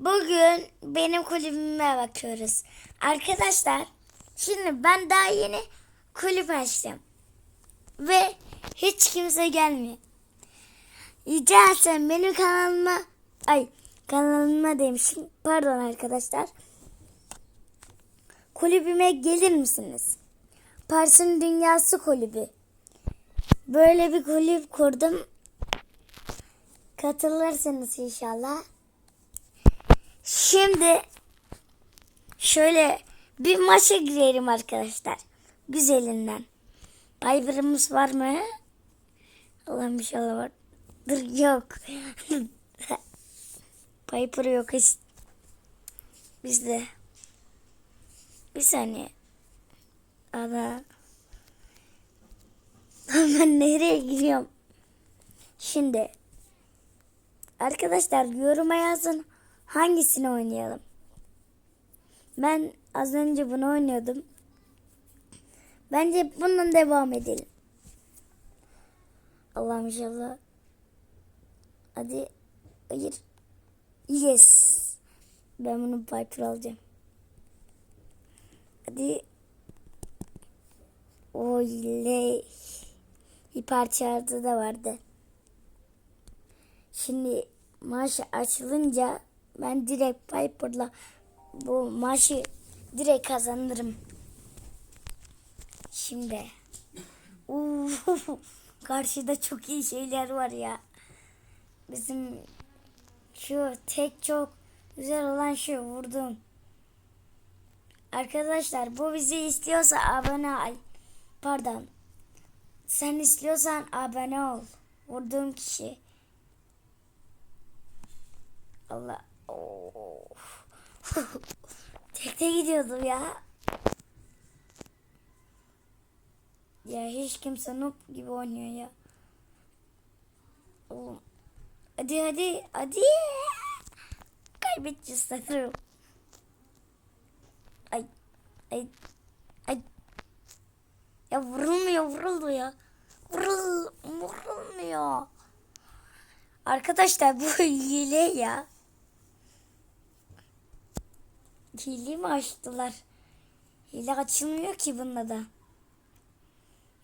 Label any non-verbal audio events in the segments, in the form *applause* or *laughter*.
Bugün benim kulübüme bakıyoruz. Arkadaşlar şimdi ben daha yeni kulüp açtım. Ve hiç kimse gelmiyor. Rica etsem benim kanalıma ay kanalıma demişim. Pardon arkadaşlar. Kulübüme gelir misiniz? Pars'ın Dünyası Kulübü. Böyle bir kulüp kurdum. Katılırsınız inşallah. Şimdi şöyle bir maça girelim arkadaşlar. Güzelinden. Piper'ımız var mı? Allah'ım inşallah var. Dur yok. *laughs* Piper yok hiç. Bizde. Bir saniye. Ana. *laughs* Ben nereye giriyorum? Şimdi. Arkadaşlar yoruma yazın. Hangisini oynayalım? Ben az önce bunu oynuyordum. Bence bundan devam edelim. Allah'ım inşallah. Hadi. Hayır. Yes. Ben bunu Piper alacağım. Hadi. Oley. Hiper çağrıda da vardı. Şimdi maç açılınca ben direkt Piper'la bu maçı direkt kazanırım. Şimdi. Karşıda çok iyi şeyler var ya. Bizim şu tek çok güzel olan şu vurdum. Arkadaşlar bu bizi istiyorsa abone ol. Pardon. Sen istiyorsan abone ol. Vurduğum kişi. Allah. Tekte gidiyordum ya. Ya hiç kimse noob gibi oynuyor ya. Oğlum. Hadi hadi hadi. Kaybedeceğiz sanırım. Ay. Ay. Ay. Ya vurulmuyor vuruldu ya. Vurul, vurulmuyor. Arkadaşlar bu *laughs* hile ya. Hile mi açtılar? Hile açılmıyor ki bunda da.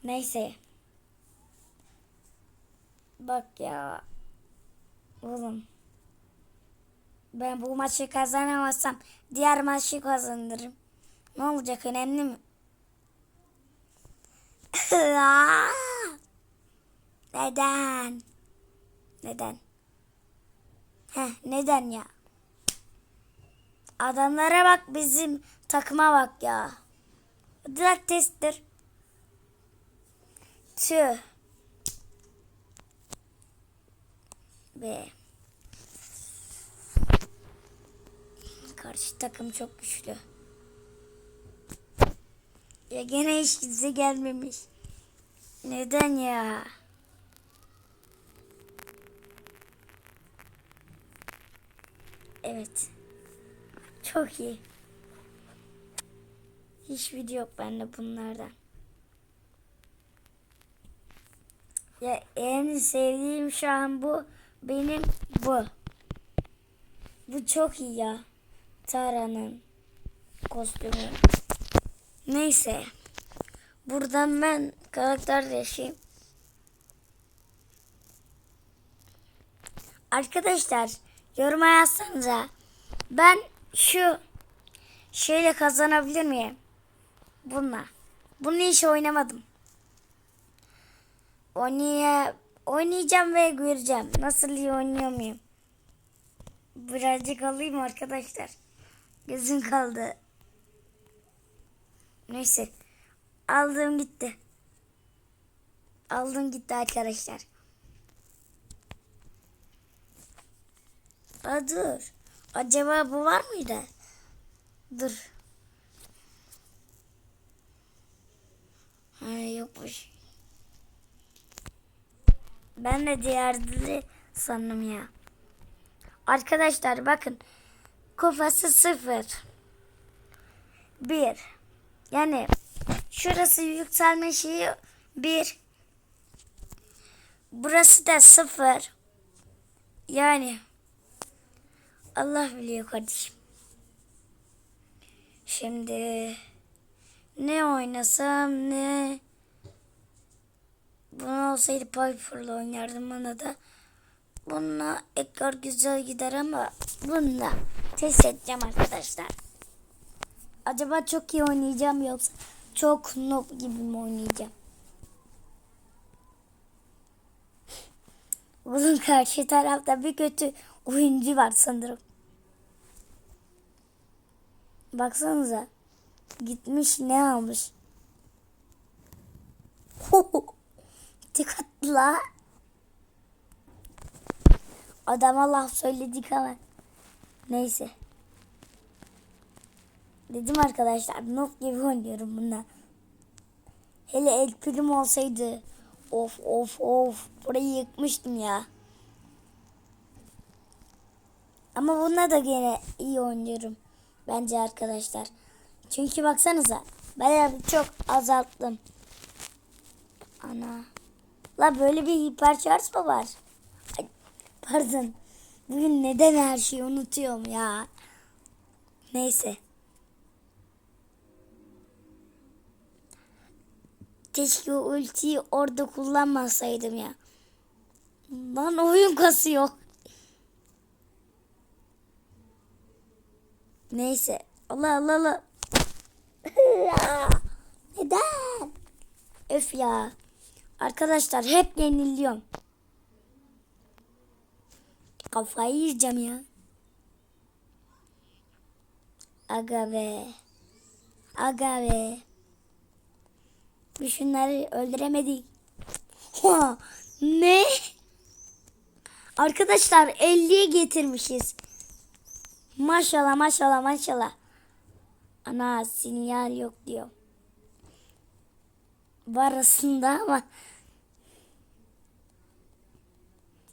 Neyse. Bak ya. Oğlum. Ben bu maçı kazanamazsam diğer maçı kazanırım. Ne olacak önemli mi? *laughs* Neden? Neden? Heh, neden ya? Adamlara bak bizim takıma bak ya. Drag testtir. Tüh. Be. Karşı takım çok güçlü. Ya gene hiç kimse gelmemiş. Neden ya? Evet. Çok iyi. Hiç video yok bende bunlardan. Ya en sevdiğim şu an bu. Benim bu. Bu çok iyi ya. Tara'nın kostümü. Neyse. Buradan ben karakter yaşayayım. Arkadaşlar yoruma yazsanıza. Ben şu şeyle kazanabilir miyim? Bununla. Bunu hiç oynamadım. Oynaya, oynayacağım ve göreceğim. Nasıl iyi oynuyor muyum? Birazcık alayım arkadaşlar. Gözüm kaldı. Neyse. Aldığım gitti. Aldım gitti arkadaşlar. Aa, dur. Acaba bu var mıydı? Dur. Ha, yokmuş. Ben de diğer dili sandım ya. Arkadaşlar bakın. Kupası sıfır. Bir. Yani şurası yükselme şeyi bir. Burası da sıfır. Yani Allah biliyor kardeşim. Şimdi ne oynasam ne bunu olsaydı Piper'la oynardım bana da. Bununla Edgar güzel gider ama bununla test edeceğim arkadaşlar. Acaba çok iyi oynayacağım yoksa çok noob gibi mi oynayacağım? Bunun karşı tarafta bir kötü oyuncu var sanırım. Baksanıza. Gitmiş ne almış? *laughs* Dikkatli la. Adama laf söyledik ama. Neyse. Dedim arkadaşlar noob gibi oynuyorum bundan. Hele el prim olsaydı. Of of of. Burayı yıkmıştım ya. Ama bununla da gene iyi oynuyorum. Bence arkadaşlar. Çünkü baksanıza. Bayağı çok azalttım. Ana. La böyle bir hipercharge mı var? Ay, pardon. Bugün neden her şeyi unutuyorum ya. Neyse. Keşke ultiyi orada kullanmasaydım ya. Lan oyun kasıyor. Neyse. Allah Allah Allah. *laughs* Neden? Öf ya. Arkadaşlar hep yeniliyorum. Kafayı yiyeceğim ya. Aga be. Aga be. Bir şunları öldüremedik. Ha, *laughs* ne? Arkadaşlar 50'ye getirmişiz. Maşallah maşallah maşallah. Ana sinyal yok diyor. Var aslında ama.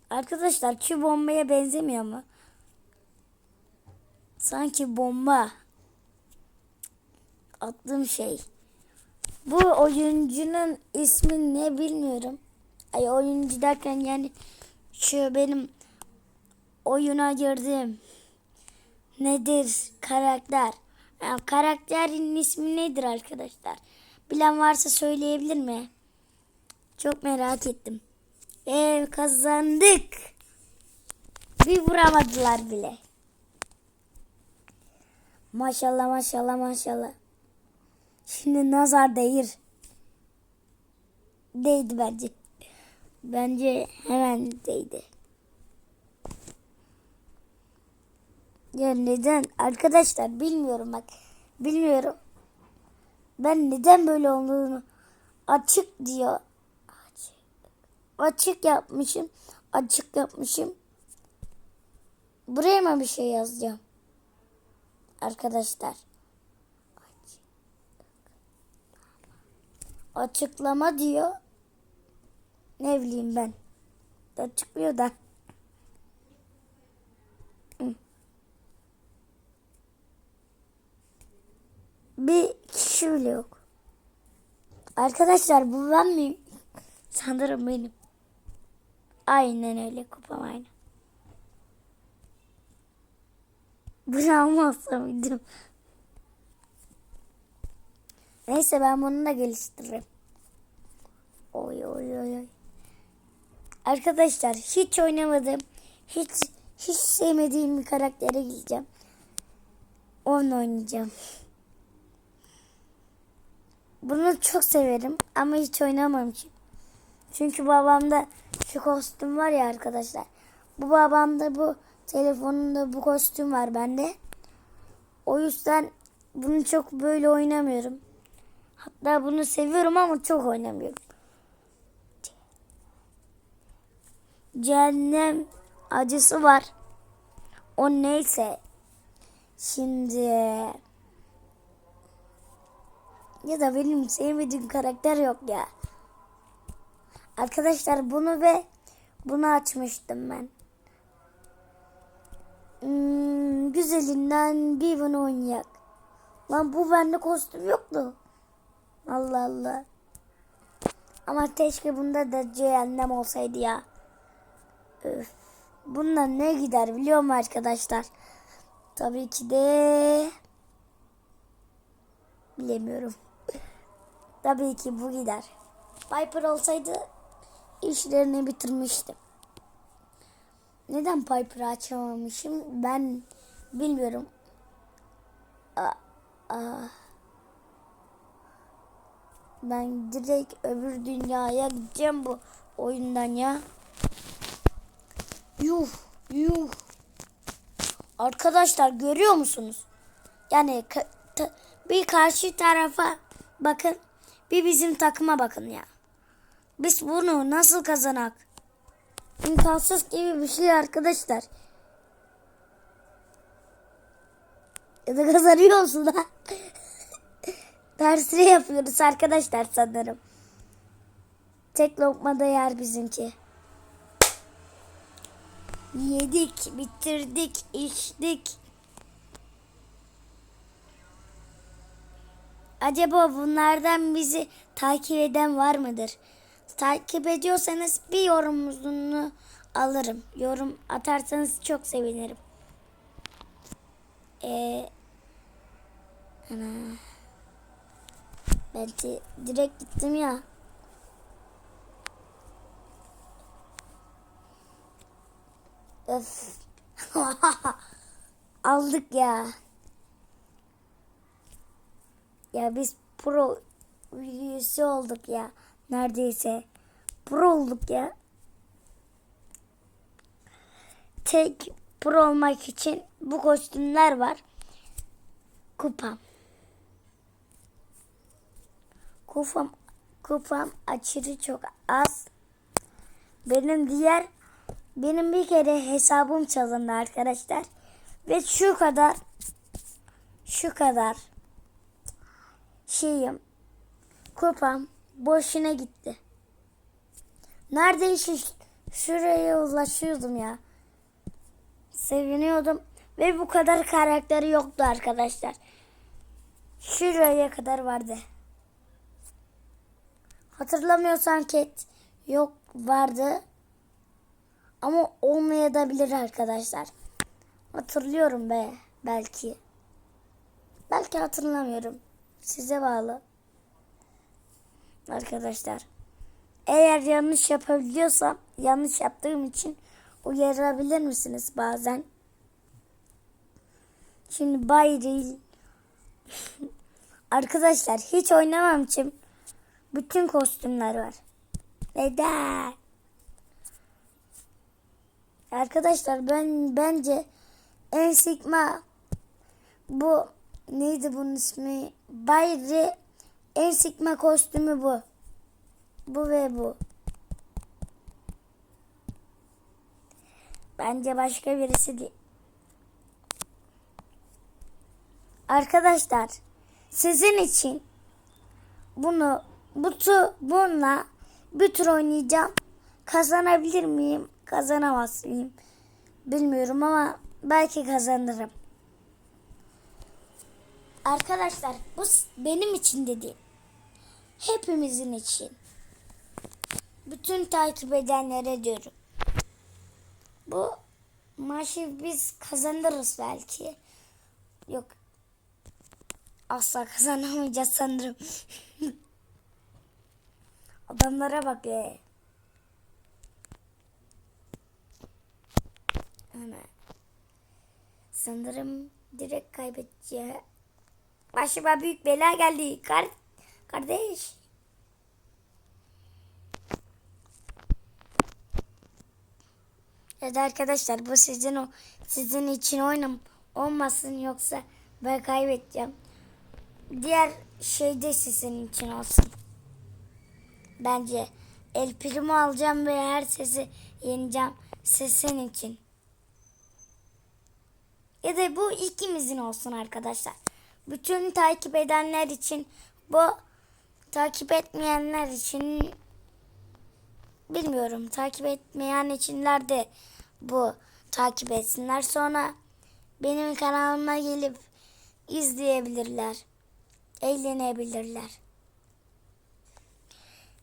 Arkadaşlar şu bombaya benzemiyor mu? Sanki bomba. Attığım şey. Bu oyuncunun ismi ne bilmiyorum. Ay oyuncu derken yani şu benim oyuna girdim. Nedir karakter? Yani karakterin ismi nedir arkadaşlar? Bilen varsa söyleyebilir mi? Çok merak ettim. Ev kazandık. Bir vuramadılar bile. Maşallah maşallah maşallah. Şimdi nazar değir. Değdi bence. Bence hemen değdi. Ya neden? Arkadaşlar bilmiyorum bak. Bilmiyorum. Ben neden böyle olduğunu açık diyor. Açık. Açık yapmışım. Açık yapmışım. Buraya mı bir şey yazacağım? Arkadaşlar. Açıklama diyor. Ne bileyim ben. Açıklıyor da. Bir kişi bile yok. Arkadaşlar bu ben miyim? Sanırım benim. Aynen öyle kupam aynı. Bunu almazsam mıydım? Neyse ben bunu da geliştiririm. Oy oy oy oy. Arkadaşlar hiç oynamadım. Hiç hiç sevmediğim bir karaktere gideceğim. Onu oynayacağım. Bunu çok severim ama hiç oynamamışım. Çünkü babamda şu kostüm var ya arkadaşlar. Bu babamda bu telefonunda bu kostüm var bende. O yüzden bunu çok böyle oynamıyorum. Hatta bunu seviyorum ama çok oynamıyorum. Cehennem acısı var. O neyse. Şimdi ya da benim sevmediğim karakter yok ya. Arkadaşlar bunu ve bunu açmıştım ben. Hmm, güzelinden bir bunu oynayak. Lan bu bende kostüm yoktu. Allah Allah. Ama keşke bunda da cehennem olsaydı ya. Öf. Bundan ne gider biliyor musun arkadaşlar? Tabii ki de bilemiyorum. Tabii ki bu gider. Piper olsaydı işlerini bitirmiştim. Neden Piper'ı açamamışım ben bilmiyorum. Aa, aa. Ben direkt öbür dünyaya gideceğim bu oyundan ya. Yuh yuh. Arkadaşlar görüyor musunuz? Yani bir karşı tarafa bakın. Bir bizim takıma bakın ya. Biz bunu nasıl kazanak? İmkansız gibi bir şey arkadaşlar. Ya da kazanıyor musun ha? *laughs* Dersini yapıyoruz arkadaşlar sanırım. Tek lokmada yer bizimki. Yedik, bitirdik, içtik. Acaba bunlardan bizi takip eden var mıdır? Takip ediyorsanız bir yorumunu alırım. Yorum atarsanız çok sevinirim. Ee, ana. Ben di- direkt gittim ya. Öf. *laughs* Aldık ya. Ya biz pro üyesi olduk ya. Neredeyse. Pro olduk ya. Tek pro olmak için bu kostümler var. Kupam. Kupam, kupam aşırı çok az. Benim diğer benim bir kere hesabım çalındı arkadaşlar. Ve şu kadar şu kadar şeyim kupam boşuna gitti. Neredeyse şuraya ulaşıyordum ya. Seviniyordum ve bu kadar karakteri yoktu arkadaşlar. Şuraya kadar vardı. Hatırlamıyorsam Cat yok vardı. Ama olmayabilir arkadaşlar. Hatırlıyorum be belki. Belki hatırlamıyorum. Size bağlı. Arkadaşlar. Eğer yanlış yapabiliyorsam yanlış yaptığım için uyarabilir misiniz bazen? Şimdi bay değil. *laughs* Arkadaşlar hiç oynamam için bütün kostümler var. Neden? Arkadaşlar ben bence en sigma bu neydi bunun ismi? Bayri en sigma kostümü bu. Bu ve bu. Bence başka birisi değil. Arkadaşlar sizin için bunu bu tu, bununla bir tur oynayacağım. Kazanabilir miyim? Kazanamaz mıyım? Bilmiyorum ama belki kazanırım. Arkadaşlar bu benim için de değil. Hepimizin için. Bütün takip edenlere diyorum. Bu maçı biz kazanırız belki. Yok. Asla kazanamayacağız sanırım. *laughs* Adamlara bak be. Ana. Sanırım direkt kaybedeceğim. Başıma büyük bela geldi. Kar kardeş. Evet arkadaşlar bu sizin o sizin için oynam olmasın yoksa ben kaybedeceğim. Diğer şey de sizin için olsun. Bence El Primo alacağım ve her sesi yeneceğim. Sesin için. Ya da bu ikimizin olsun arkadaşlar. Bütün takip edenler için bu takip etmeyenler için bilmiyorum. Takip etmeyen içinler de bu takip etsinler. Sonra benim kanalıma gelip izleyebilirler. Eğlenebilirler.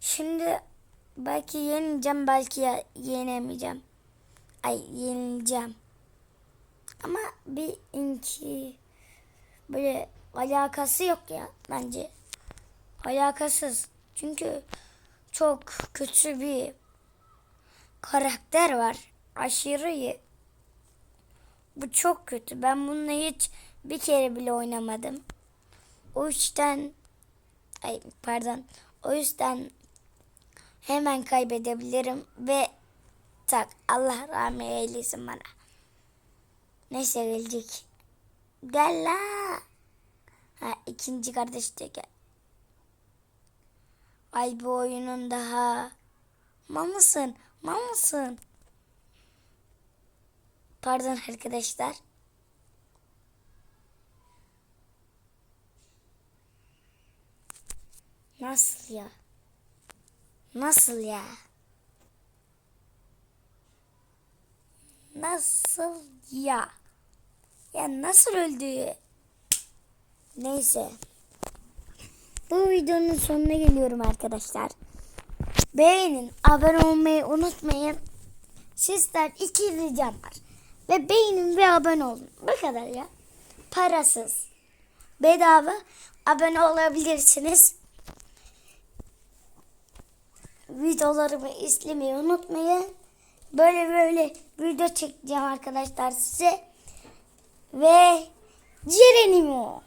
Şimdi belki yeneceğim, belki yenemeyeceğim. Ay yenileceğim. Ama bir sanki böyle alakası yok ya bence. Alakasız. Çünkü çok kötü bir karakter var. Aşırı iyi. Bu çok kötü. Ben bununla hiç bir kere bile oynamadım. O yüzden ay pardon. O yüzden hemen kaybedebilirim ve tak Allah rahmet eylesin bana. Neyse gelecek. Gel la. Ha ikinci kardeş de gel. Ay bu oyunun daha. Mal mısın? Pardon arkadaşlar. Nasıl ya? Nasıl ya? Nasıl ya? Ya nasıl öldü? Neyse. Bu videonun sonuna geliyorum arkadaşlar. Beğenin, abone olmayı unutmayın. Sizden iki ricam var. Ve beğenin ve abone olun. Bu kadar ya. Parasız. Bedava abone olabilirsiniz. Videolarımı izlemeyi unutmayın. Böyle böyle video çekeceğim arkadaşlar size. Ve Cerenimo.